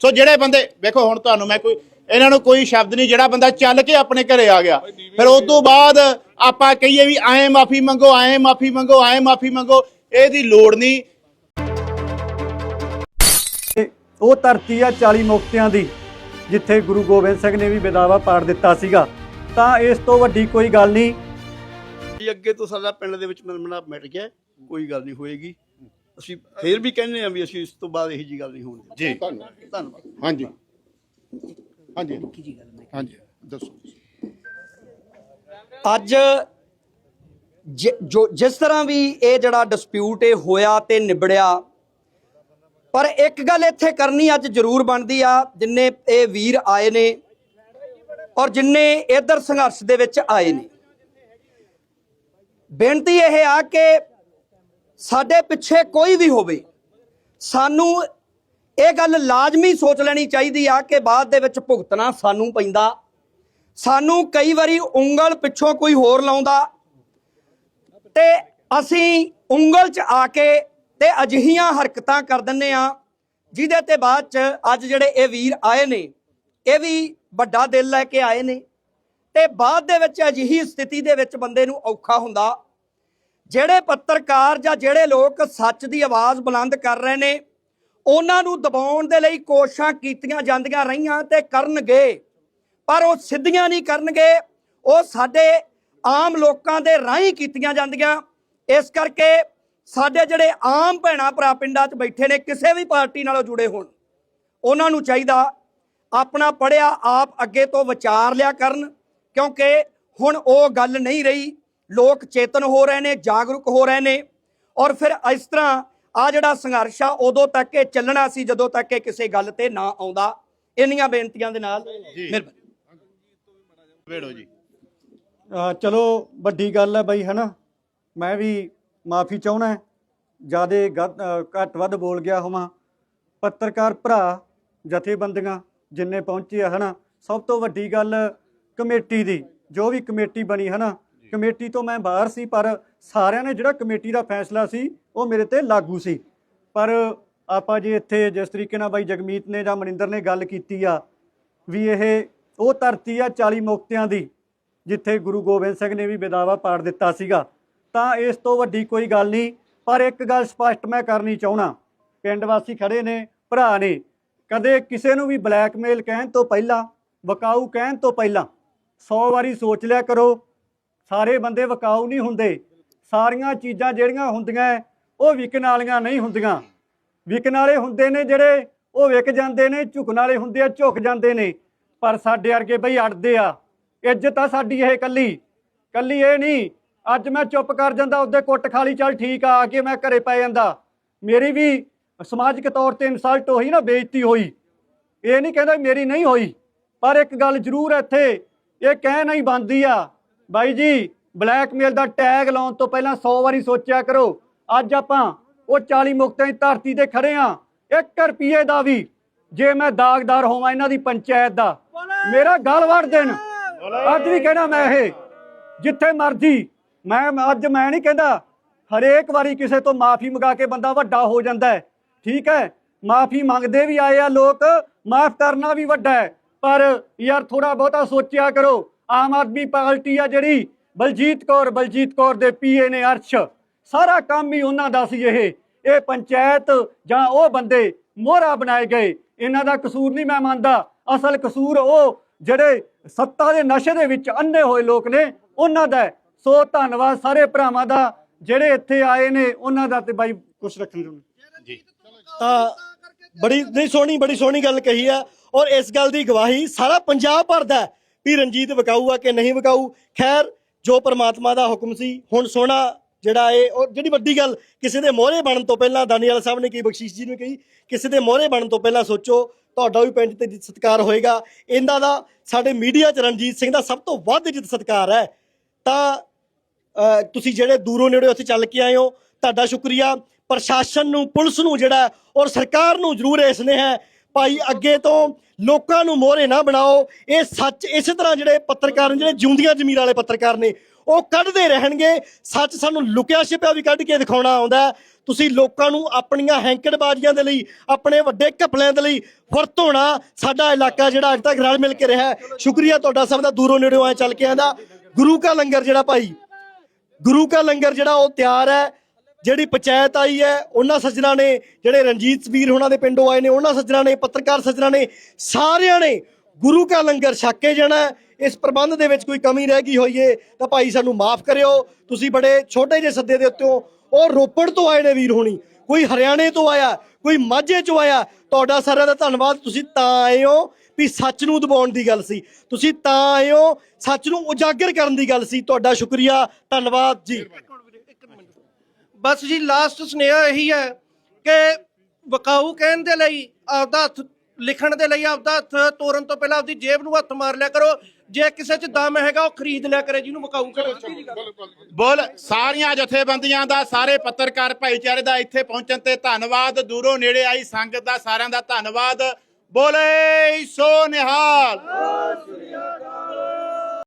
ਸੋ ਜਿਹੜੇ ਬੰਦੇ ਵੇਖੋ ਹੁਣ ਤੁਹਾਨੂੰ ਮੈਂ ਕੋਈ ਇਹਨਾਂ ਨੂੰ ਕੋਈ ਸ਼ਬਦ ਨਹੀਂ ਜਿਹੜਾ ਬੰਦਾ ਚੱਲ ਕੇ ਆਪਣੇ ਘਰੇ ਆ ਗਿਆ। ਫਿਰ ਉਸ ਤੋਂ ਬਾਅਦ ਆਪਾਂ ਕਹੀਏ ਵੀ ਐਂ ਮਾਫੀ ਮੰਗੋ ਐਂ ਮਾਫੀ ਮੰਗੋ ਐਂ ਮਾਫੀ ਮੰਗੋ ਇਹਦੀ ਲੋੜ ਨਹੀਂ। ਉਹ ਧਰਤੀ ਆ 40 ਮੁਕਤਿਆਂ ਦੀ ਜਿੱਥੇ ਗੁਰੂ ਗੋਬਿੰਦ ਸਿੰਘ ਨੇ ਵੀ ਵਿਦਾਵਾ ਪਾੜ ਦਿੱਤਾ ਸੀਗਾ। ਤਾਂ ਇਸ ਤੋਂ ਵੱਡੀ ਕੋਈ ਗੱਲ ਨਹੀਂ। ਅੱਗੇ ਤੋਂ ਸਾਡਾ ਪਿੰਡ ਦੇ ਵਿੱਚ ਮਿਲਮਣਾ ਮਿਟ ਗਿਆ। ਕੋਈ ਗੱਲ ਨਹੀਂ ਹੋਏਗੀ। ਅਸੀਂ ਫੇਰ ਵੀ ਕਹਿੰਦੇ ਆ ਵੀ ਅਸੀਂ ਇਸ ਤੋਂ ਬਾਅਦ ਇਹੀ ਜੀ ਗੱਲ ਨਹੀਂ ਹੋਣ ਜੀ। ਧੰਨਵਾਦ। ਹਾਂਜੀ। ਹਾਂਜੀ। ਹਾਂਜੀ। ਦੱਸੋ। ਅੱਜ ਜੋ ਜਿਸ ਤਰ੍ਹਾਂ ਵੀ ਇਹ ਜਿਹੜਾ ਡਿਸਪਿਊਟ ਇਹ ਹੋਇਆ ਤੇ ਨਿਬੜਿਆ ਪਰ ਇੱਕ ਗੱਲ ਇੱਥੇ ਕਰਨੀ ਅੱਜ ਜ਼ਰੂਰ ਬਣਦੀ ਆ ਜਿੰਨੇ ਇਹ ਵੀਰ ਆਏ ਨੇ ਔਰ ਜਿੰਨੇ ਇਧਰ ਸੰਘਰਸ਼ ਦੇ ਵਿੱਚ ਆਏ ਨੇ। ਬੇਨਤੀ ਇਹ ਆ ਕਿ ਸਾਡੇ ਪਿੱਛੇ ਕੋਈ ਵੀ ਹੋਵੇ, ਸਾਨੂੰ ਇਹ ਗੱਲ ਲਾਜ਼ਮੀ ਸੋਚ ਲੈਣੀ ਚਾਹੀਦੀ ਆ ਕਿ ਬਾਅਦ ਦੇ ਵਿੱਚ ਭੁਗਤਣਾ ਸਾਨੂੰ ਪੈਂਦਾ। ਸਾਨੂੰ ਕਈ ਵਾਰੀ ਉਂਗਲ ਪਿੱਛੋਂ ਕੋਈ ਹੋਰ ਲਾਉਂਦਾ ਤੇ ਅਸੀਂ ਉਂਗਲ 'ਚ ਆ ਕੇ ਤੇ ਅਜਿਹੀਆਂ ਹਰਕਤਾਂ ਕਰ ਦਿੰਨੇ ਆ ਜਿਹਦੇ ਤੇ ਬਾਅਦ 'ਚ ਅੱਜ ਜਿਹੜੇ ਇਹ ਵੀਰ ਆਏ ਨੇ, ਇਹ ਵੀ ਵੱਡਾ ਦਿਲ ਲੈ ਕੇ ਆਏ ਨੇ ਤੇ ਬਾਅਦ ਦੇ ਵਿੱਚ ਅਜਿਹੀ ਸਥਿਤੀ ਦੇ ਵਿੱਚ ਬੰਦੇ ਨੂੰ ਔਖਾ ਹੁੰਦਾ। ਜਿਹੜੇ ਪੱਤਰਕਾਰ ਜਾਂ ਜਿਹੜੇ ਲੋਕ ਸੱਚ ਦੀ ਆਵਾਜ਼ ਬੁਲੰਦ ਕਰ ਰਹੇ ਨੇ, ਉਹਨਾਂ ਨੂੰ ਦਬਾਉਣ ਦੇ ਲਈ ਕੋਸ਼ਿਸ਼ਾਂ ਕੀਤੀਆਂ ਜਾਂਦੀਆਂ ਰਹੀਆਂ ਤੇ ਕਰਨਗੇ। ਪਰ ਉਹ ਸਿੱਧੀਆਂ ਨਹੀਂ ਕਰਨਗੇ, ਉਹ ਸਾਡੇ ਆਮ ਲੋਕਾਂ ਦੇ ਰਾਹੀਂ ਕੀਤੀਆਂ ਜਾਂਦੀਆਂ। ਇਸ ਕਰਕੇ ਸਾਡੇ ਜਿਹੜੇ ਆਮ ਭੈਣਾ ਭਰਾ ਪਿੰਡਾਂ 'ਚ ਬੈਠੇ ਨੇ, ਕਿਸੇ ਵੀ ਪਾਰਟੀ ਨਾਲੋਂ ਜੁੜੇ ਹੋਣ, ਉਹਨਾਂ ਨੂੰ ਚਾਹੀਦਾ ਆਪਣਾ ਪੜਿਆ ਆਪ ਅੱਗੇ ਤੋਂ ਵਿਚਾਰ ਲਿਆ ਕਰਨ, ਕਿਉਂਕਿ ਹੁਣ ਉਹ ਗੱਲ ਨਹੀਂ ਰਹੀ। ਲੋਕ ਚੇਤਨ ਹੋ ਰਹੇ ਨੇ ਜਾਗਰੂਕ ਹੋ ਰਹੇ ਨੇ। ਔਰ ਫਿਰ ਇਸ ਤਰ੍ਹਾਂ ਆ ਜਿਹੜਾ ਸੰਘਰਸ਼ ਆ ਉਦੋਂ ਤੱਕ ਇਹ ਚੱਲਣਾ ਸੀ ਜਦੋਂ ਤੱਕ ਇਹ ਕਿਸੇ ਗੱਲ ਤੇ ਨਾ ਆਉਂਦਾ। ਇੰਨੀਆਂ ਬੇਨਤੀਆਂ ਦੇ ਨਾਲ ਮਿਹਰਬਾਨੀ ਵੇੜੋ ਜੀ। ਅਹ ਚਲੋ ਵੱਡੀ ਗੱਲ ਹੈ ਬਈ ਹਨਾ? ਮੈਂ ਵੀ ਮਾਫੀ ਚਾਹਣਾ ਜਿਆਦੇ ਘੱਟ ਵੱਧ ਬੋਲ ਗਿਆ ਹੋਵਾਂ। ਪੱਤਰਕਾਰ ਭਰਾ ਜਥੇਬੰਦੀਆਂ ਜਿੰਨੇ ਪਹੁੰਚੇ ਆ ਹਨਾ? ਸਭ ਤੋਂ ਵੱਡੀ ਗੱਲ ਕਮੇਟੀ ਦੀ ਜੋ ਵੀ ਕਮੇਟੀ ਬਣੀ ਹਨਾ? ਕਮੇਟੀ ਤੋਂ ਮੈਂ ਬਾਹਰ ਸੀ, ਪਰ ਸਾਰਿਆਂ ਨੇ ਜਿਹੜਾ ਕਮੇਟੀ ਦਾ ਫੈਸਲਾ ਸੀ, ਉਹ ਮੇਰੇ ਤੇ ਲਾਗੂ ਸੀ। ਪਰ ਆਪਾਂ ਜੇ ਇੱਥੇ ਜਿਸ ਤਰੀਕੇ ਨਾਲ ਬਾਈ ਜਗਮੀਤ ਨੇ ਜਾਂ ਮਨਿੰਦਰ ਨੇ ਗੱਲ ਕੀਤੀ ਆ, ਵੀ ਇਹ ਉਹ ਧਰਤੀ ਆ 40 ਮੁਕਤਿਆਂ ਦੀ, ਜਿੱਥੇ ਗੁਰੂ ਗੋਬਿੰਦ ਸਿੰਘ ਨੇ ਵੀ ਵਿਦਾਵਾ ਪਾੜ ਦਿੱਤਾ ਸੀਗਾ। ਤਾਂ ਇਸ ਤੋਂ ਵੱਡੀ ਕੋਈ ਗੱਲ ਨਹੀਂ, ਪਰ ਇੱਕ ਗੱਲ ਸਪਸ਼ਟ ਮੈਂ ਕਰਨੀ ਚਾਹਣਾ ਪਿੰਡ ਵਾਸੀ ਖੜੇ ਨੇ, ਭਰਾ ਨੇ, ਕਦੇ ਕਿਸੇ ਨੂੰ ਵੀ ਬਲੈਕਮੇਲ ਕਹਿਣ ਤੋਂ ਪਹਿਲਾਂ, ਵਕਾਊ ਕਹਿਣ ਤੋਂ ਪਹਿਲਾਂ 100 ਵਾਰੀ ਸੋਚ ਲਿਆ ਕਰੋ ਸਾਰੇ ਬੰਦੇ ਵਕਾਊ ਨਹੀਂ ਹੁੰਦੇ। ਸਾਰੀਆਂ ਚੀਜ਼ਾਂ ਜਿਹੜੀਆਂ ਹੁੰਦੀਆਂ ਉਹ ਵਿਕਣ ਵਾਲੀਆਂ ਨਹੀਂ ਹੁੰਦੀਆਂ। ਵਿਕਣ ਵਾਲੇ ਹੁੰਦੇ ਨੇ ਜਿਹੜੇ, ਉਹ ਵਿਕ ਜਾਂਦੇ ਨੇ, ਝੁਕਣ ਵਾਲੇ ਹੁੰਦੇ ਆ, ਝੁਕ ਜਾਂਦੇ ਨੇ। ਪਰ ਸਾਡੇ ਵਰਗੇ ਬਈ ਅੜਦੇ ਆ। ਇੱਜ਼ਤ ਆ ਸਾਡੀ ਇਹ ਕੱਲੀ ਕੱਲੀ ਇਹ ਨਹੀਂ, ਅੱਜ ਮੈਂ ਚੁੱਪ ਕਰ ਜਾਂਦਾ, ਉਹਦੇ ਕੁੱਟ ਖਾਲੀ ਚੱਲ ਠੀਕ ਆ ਆ ਕੇ ਮੈਂ ਘਰੇ ਪੈ ਜਾਂਦਾ। ਮੇਰੀ ਵੀ ਸਮਾਜਿਕ ਤੌਰ ਤੇ ਇਨਸਲਟ ਹੋਈ ਨਾ, ਬੇਇੱਜ਼ਤੀ ਹੋਈ। ਇਹ ਨਹੀਂ ਕਹਿੰਦਾ ਮੇਰੀ ਨਹੀਂ ਹੋਈ। ਪਰ ਇੱਕ ਗੱਲ ਜ਼ਰੂਰ ਇੱਥੇ, ਇਹ ਕਹਿ ਨਹੀਂ ਬੰਦੀ ਆ। ਬਾਈ ਜੀ ਬਲੈਕਮੇਲ ਦਾ ਟੈਗ ਲਾਉਣ ਤੋਂ ਪਹਿਲਾਂ 100 ਵਾਰੀ ਸੋਚਿਆ ਕਰੋ। ਅੱਜ ਆਪਾਂ ਉਹ 40 ਮੁਕਤਾਂ ਦੀ ਧਰਤੀ ਤੇ ਖੜੇ ਆ। 1 ਰੁਪਏ ਦਾ ਵੀ, ਜੇ ਮੈਂ ਦਾਗਦਾਰ ਹੋਵਾਂ ਇਹਨਾਂ ਦੀ ਪੰਚਾਇਤ ਦਾ। ਮੇਰਾ ਗਲ ਵੜ ਦੇਣ। ਅੱਜ ਵੀ ਕਹਿਣਾ ਮੈਂ ਇਹ, ਜਿੱਥੇ ਮਰਜ਼ੀ। ਮੈਂ, ਅੱਜ ਮੈਂ ਨਹੀਂ ਕਹਿੰਦਾ, ਹਰੇਕ ਵਾਰੀ ਕਿਸੇ ਤੋਂ ਮਾਫੀ ਮੰਗਾ ਕੇ ਬੰਦਾ ਵੱਡਾ ਹੋ ਜਾਂਦਾ ਹੈ। ਠੀਕ ਹੈ, ਮਾਫੀ ਮੰਗਦੇ ਵੀ ਆਏ ਆ ਲੋਕ, ਮਾਫ ਕਰਨਾ ਵੀ ਵੱਡਾ ਹੈ। ਪਰ ਯਾਰ ਥੋੜਾ ਬਹੁਤਾ ਸੋਚਿਆ ਕਰੋ। ਆਮ ਆਦਮੀ ਪਾਰਟੀ ਆ ਜਿਹੜੀ ਬਲਜੀਤ ਕੌਰ ਬਲਜੀਤ ਕੌਰ ਦੇ ਪੀਏ ਨੇ ਅਰਸ਼। ਸਾਰਾ ਕੰਮ ਹੀ ਉਹਨਾਂ ਦਾ ਸੀ ਇਹ। ਇਹ ਪੰਚਾਇਤ ਜਾਂ ਉਹ ਬੰਦੇ ਮੋਹਰਾ ਬਣਾਏ ਗਏ। ਇਹਨਾਂ ਦਾ ਕਸੂਰ ਨਹੀਂ ਮੈਂ ਮੰਨਦਾ। ਅਸਲ ਕਸੂਰ ਉਹ ਜਿਹੜੇ ਸੱਤਾ ਦੇ ਨਸ਼ੇ ਦੇ ਵਿੱਚ ਅੰਨੇ ਹੋਏ ਲੋਕ ਨੇ ਉਹਨਾਂ ਦਾ। ਸੋ ਧੰਨਵਾਦ ਸਾਰੇ ਭਰਾਵਾਂ ਦਾ ਜਿਹੜੇ ਇੱਥੇ ਆਏ ਨੇ ਉਹਨਾਂ ਦਾ ਤੇ ਬਾਈ ਕੁਝ ਰੱਖਣ ਨੂੰ ਤਾਂ ਬੜੀ ਨਹੀਂ ਸੋਹਣੀ ਬੜੀ ਸੋਹਣੀ ਗੱਲ ਕਹੀ ਆ। ਔਰ ਇਸ ਗੱਲ ਦੀ ਗਵਾਹੀ ਸਾਰਾ ਪੰਜਾਬ ਭਰਦਾ ਹੈ। ਵੀ ਰਣਜੀਤ ਵਿਕਾਊ ਆ ਕਿ ਨਹੀਂ ਵਿਕਾਊ? ਖੈਰ, ਜੋ ਪਰਮਾਤਮਾ ਦਾ ਹੁਕਮ ਸੀ, ਹੁਣ ਸੋਹਣਾ ਜਿਹੜਾ ਇਹ ਔਰ ਜਿਹੜੀ ਵੱਡੀ ਗੱਲ, ਕਿਸੇ ਦੇ ਮੋਹਰੇ ਬਣਨ ਤੋਂ ਪਹਿਲਾਂ ਦਾਨੀਵਾਲ ਸਾਹਿਬ ਨੇ ਕੀ ਬਖਸ਼ੀਸ਼ ਜੀ ਨੇ ਕਹੀ? ਕਿਸੇ ਦੇ ਮੋਹਰੇ ਬਣਨ ਤੋਂ ਪਹਿਲਾਂ ਸੋਚੋ, ਤੁਹਾਡਾ ਵੀ ਪਿੰਡ ਤੇ ਜਿੱਤ ਸਤਿਕਾਰ ਹੋਏਗਾ। ਇਹਨਾਂ ਦਾ ਸਾਡੇ ਮੀਡੀਆ 'ਚ ਰਣਜੀਤ ਸਿੰਘ ਦਾ ਸਭ ਤੋਂ ਵੱਧ ਜਿੱਤ ਸਤਿਕਾਰ ਹੈ। ਤਾਂ ਤੁਸੀਂ ਜਿਹੜੇ ਦੂਰੋਂ ਨੇੜੇ ਉੱਥੇ ਚੱਲ ਕੇ ਆਏ ਹੋ, ਤੁਹਾਡਾ ਸ਼ੁਕਰੀਆ। ਪ੍ਰਸ਼ਾਸਨ ਨੂੰ, ਪੁਲਿਸ ਨੂੰ ਜਿਹੜਾ, ਔਰ ਸਰਕਾਰ ਨੂੰ ਜ਼ਰੂਰ ਇਸ ਨੇ ਹੈ ਭਾਈ, ਅੱਗੇ ਤੋਂ ਲੋਕਾਂ ਨੂੰ ਮੋਹਰੇ ਨਾ ਬਣਾਓ। ਇਹ ਸੱਚ, ਇਸੇ ਤਰ੍ਹਾਂ ਜਿਹੜੇ ਪੱਤਰਕਾਰ ਨੇ, ਜਿਹੜੇ ਜਿਉਂਦੀਆਂ ਜ਼ਮੀਰ ਵਾਲੇ ਪੱਤਰਕਾਰ ਨੇ, ਉਹ ਕੱਢਦੇ ਰਹਿਣਗੇ। ਸੱਚ ਸਾਨੂੰ ਲੁਕਿਆ ਛਿਪਿਆ ਵੀ ਕੱਢ ਕੇ ਦਿਖਾਉਣਾ ਆਉਂਦਾ ਤੁਸੀਂ ਲੋਕਾਂ ਨੂੰ ਆਪਣੀਆਂ ਹੈਂਕੜਬਾਜ਼ੀਆਂ ਦੇ ਲਈ, ਆਪਣੇ ਵੱਡੇ ਘਪਲਿਆਂ ਦੇ ਲਈ ਵਰਤੋਣਾ ਸਾਡਾ ਇਲਾਕਾ ਜਿਹੜਾ ਅੱਜ ਤੱਕ ਰਲ ਮਿਲ ਕੇ ਰਿਹਾ ਸ਼ੁਕਰੀਆ ਤੁਹਾਡਾ ਸਭ ਦਾ, ਦੂਰੋਂ ਨੇੜਿਓਂ ਆਇਆ ਚੱਲ ਕੇ ਆਂਦਾ। ਗੁਰੂ ਕਾ ਲੰਗਰ ਜਿਹੜਾ ਭਾਈ, ਗੁਰੂ ਕਾ ਲੰਗਰ ਜਿਹੜਾ ਉਹ ਤਿਆਰ ਹੈ। ਜਿਹੜੀ ਪੰਚਾਇਤ ਆਈ ਹੈ, ਉਹਨਾਂ ਸੱਜਣਾ ਨੇ, ਜਿਹੜੇ ਰਣਜੀਤ ਵੀਰ ਉਹਨਾਂ ਦੇ ਪਿੰਡੋਂ ਆਏ ਨੇ, ਉਹਨਾਂ ਸੱਜਣਾ ਨੇ, ਪੱਤਰਕਾਰ ਸੱਜਣਾ ਨੇ, ਸਾਰਿਆਂ ਨੇ ਗੁਰੂ ਕਾ ਲੰਗਰ ਛੱਕ ਕੇ ਜਾਣਾ ਇਸ ਪ੍ਰਬੰਧ ਦੇ ਵਿੱਚ ਕੋਈ ਕਮੀ ਰਹਿ ਗਈ ਹੋਈਏ, ਤਾਂ ਭਾਈ ਸਾਨੂੰ ਮਾਫ ਕਰਿਓ। ਤੁਸੀਂ ਬੜੇ ਛੋਟੇ ਜਿਹੇ ਸੱਦੇ ਦੇ ਉੱਤੋਂ ਉਹ ਰੋਪੜ ਤੋਂ ਆਏ ਨੇ ਵੀਰ ਹੋਣੀ। ਕੋਈ ਹਰਿਆਣੇ ਤੋਂ ਆਇਆ, ਕੋਈ ਮਾਝੇ 'ਚੋਂ ਆਇਆ, ਤੁਹਾਡਾ ਸਾਰਿਆਂ ਦਾ ਧੰਨਵਾਦ। ਤੁਸੀਂ ਤਾਂ ਆਏ ਹੋ ਵੀ ਸੱਚ ਨੂੰ ਦਬਾਉਣ ਦੀ ਗੱਲ ਸੀ। ਤੁਸੀਂ ਤਾਂ ਆਏ ਹੋ, ਸੱਚ ਨੂੰ ਉਜਾਗਰ ਕਰਨ ਦੀ ਗੱਲ ਸੀ। ਤੁਹਾਡਾ ਸ਼ੁਕਰੀਆ। ਧੰਨਵਾਦ ਜੀ। ਬਸ ਜੀ ਲਾਸਟ ਸੁਨੇਹਾ ਇਹੀ ਹੈ ਕਿ ਵਕਾਊ ਕਹਿਣ ਦੇ ਲਈ ਆਪਦਾ ਹੱਥ ਲਿਖਣ ਦੇ ਲਈ ਆਪਦਾ ਹੱਥ ਤੋਰਨ ਤੋਂ ਪਹਿਲਾਂ ਆਪਦੀ ਜੇਬ ਨੂੰ ਹੱਥ ਮਾਰ ਲਿਆ ਕਰੋ। ਜੇ ਕਿਸੇ 'ਚ ਦਮ ਹੈਗਾ ਉਹ ਖਰੀਦ ਲਿਆ ਕਰੇ ਜਿਹਨੂੰ ਵਕਾਊ ਕਹਿੰਦੇ ਬੋਲ ਸਾਰੀਆਂ ਜਥੇਬੰਦੀਆਂ ਦਾ ਸਾਰੇ ਪੱਤਰਕਾਰ ਭਾਈਚਾਰੇ ਦਾ ਇੱਥੇ ਪਹੁੰਚਣ ਤੇ ਧੰਨਵਾਦ। ਦੂਰੋਂ ਨੇੜੇ ਆਈ ਸੰਗਤ ਦਾ ਸਾਰਿਆਂ ਦਾ ਧੰਨਵਾਦ। ਬੋਲੇ ਸੋ ਨਿਹਾਲ।